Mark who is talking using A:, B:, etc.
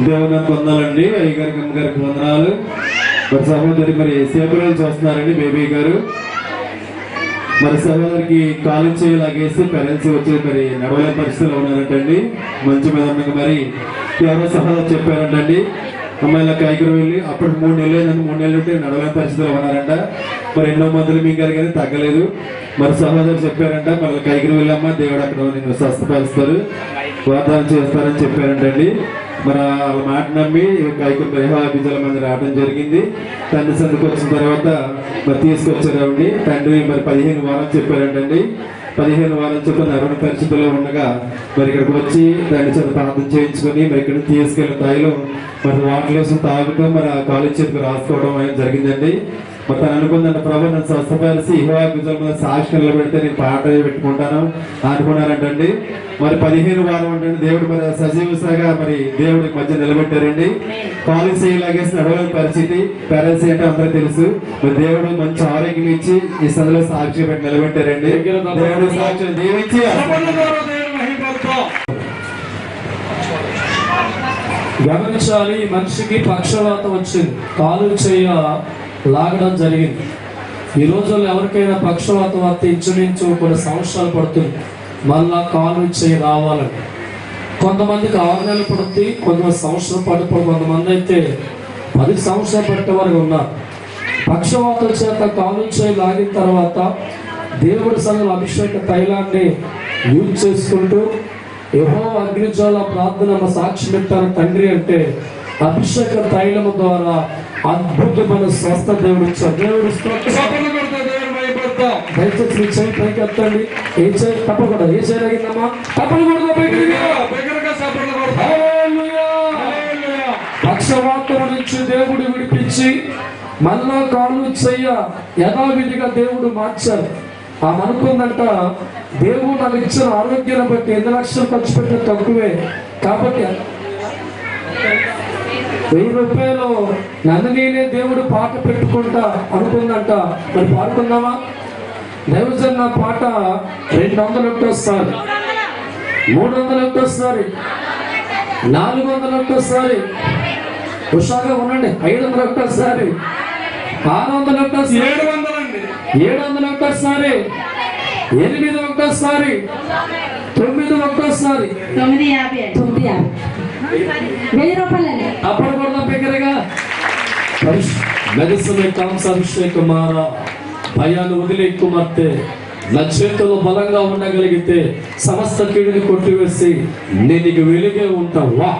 A: దేవునికి పొందాలండి. అయ్య గారికి అమ్మ వందనాలు. మరి సహోదరి మరి సేపరాలు చూస్తున్నారండి బేబీ గారు. మరి సహోదరికి కాలం చేయలాగేసి పేరెంట్స్ వచ్చి మరి నడవలే పరిస్థితిలో ఉన్నారంటండి. మంచి మీద మరి ఎవరో సహోదరు చెప్పారంటండి. అమ్మాయిల కాయకూర వెళ్ళి అప్పుడు మూడు నెలలు అయిందని మూడు నెలలు ఉంటే నడవలేని పరిస్థితిలో ఉన్నారంట. మరి ఎన్నో మందులు మింగారు కానీ తగ్గలేదు. మరి సహోదరు చెప్పారంట మళ్ళీ కాయకూర వెళ్ళమ్మా దేవుడు అక్కడ నేను స్వస్థపరుస్తారు వాతావరణం చేస్తారని చెప్పారంటండి. మరి వాళ్ళ మాట నమ్మి కైకూరు పరిహార విజయాల మంది రావడం జరిగింది. తండ్రి సందుకు వచ్చిన తర్వాత మరి తీసుకొచ్చారండి తండ్రి మరి పదిహేను వారం చెప్పారంటండి. పదిహేను వారం చొప్పున అరుణ పరిస్థితుల్లో ఉండగా మరి ఇక్కడికి వచ్చి దాన్ని చేత ప్రార్థన చేయించుకొని మరి ఇక్కడ తీసుకెళ్ళిన స్థాయిలో మరి వాటర్ తాగుతూ మరి ఆ కాలేజ్ చేతికి రాసుకోవడం అనేది జరిగిందండి. మరి తను అనుకుందంట ప్రభు నన్ను స్వస్థపరిచి ఇహో గుజల సాక్షి నిలబెడితే నేను పాట పెట్టుకుంటాను. అనుకున్నారంటండి మరి పదిహేను వారం అంటే దేవుడు మరి సజీవసగా మరి దేవుడి మధ్య నిలబెట్టారండి. కాలేజ్ చేయలాగేసి నడవలేని పరిస్థితి. పేరెంట్స్ ఏంటో అందరూ తెలుసు. మరి దేవుడు మంచి ఆరోగ్యం ఇచ్చి ఈ సందులో సాక్షి పెట్టి నిలబెట్టారండి. దేవుడు సాక్షి దీవించి.
B: గమనించాలి మనిషికి పక్షవాతం వచ్చింది. కాలు చేయ లాగడం జరిగింది. ఈ రోజుల్లో ఎవరికైనా పక్షవాతం వస్తే ఇంచుమించు కొన్ని సంవత్సరాలు పడుతుంది. మళ్ళా కాలు చేయి రావాలని. కొంతమందికి ఆరు నెలలు పడుతుంది కొంతమంది సంవత్సరం పడుతుంది కొంతమంది అయితే పది సంవత్సరాలు పట్టే వరకు ఉన్నారు. పక్షవాతం చేత కాలు ఇచ్చే లాగిన తర్వాత దేవుడి సంఘం అభిషేక తైలాన్ని యూజ్ చేసుకుంటూ యహో అగ్నిజ్వాల ప్రార్థన మా సాక్షి పెట్టాను తండ్రి అంటే అభిషేక తైలము ద్వారా అద్భుతమైన స్వస్థ దేవుడు దేవుడు. దయచేసి మీ చేయి పైకి ఎత్తండి. ఏ చేయి? తప్పకుండా. ఏ చేయి అడిగిందమ్మా? తప్పకుండా. పక్షవాతం నుంచి దేవుడు విడిపించి మళ్ళా కాళ్ళు చెయ్య యథావిధిగా దేవుడు మార్చారు ఆమె అనుకుందంట దేవుడు నాకు ఇచ్చిన ఆరోగ్యాన్ని బట్టి ఎన్ని లక్షలు ఖర్చు పెట్టిన తక్కువే. కాబట్టి వెయ్యి రూపాయలు నన్ను నేనే దేవుడు పాట పెట్టుకుంటా అనుకుందంట. మరి పాడుకుందామా? దైవజన్న పాట రెండు వందలు ఒకటోసారి మూడు వందలు ఒకటోసారి నాలుగు వందలు ఒకటోసారి హుషాగా ఉండండి. ఐదు వందలు ఒకటోసారి ఆరు వందలు ఒకటోసారి
C: ఏడు
B: వందలు ఒకటోసారి ఎనిమిది ఒకటోసారి తొమ్మిది ఒకటోసారి
D: తొమ్మిది యాభై తొమ్మిది యాభై. వెయ్యి రూపాయలండి.
B: అప్పుడు కూడా బిగ్గరగా మెదసమే కాంసాభిషేకుమార భయాన్ని వదిలే కుమార్తె నా చేతిలో బలంగా ఉండగలిగితే సమస్త కీడుని కొట్టివేసి నేను నీకు వెలుగే ఉంటావు? వా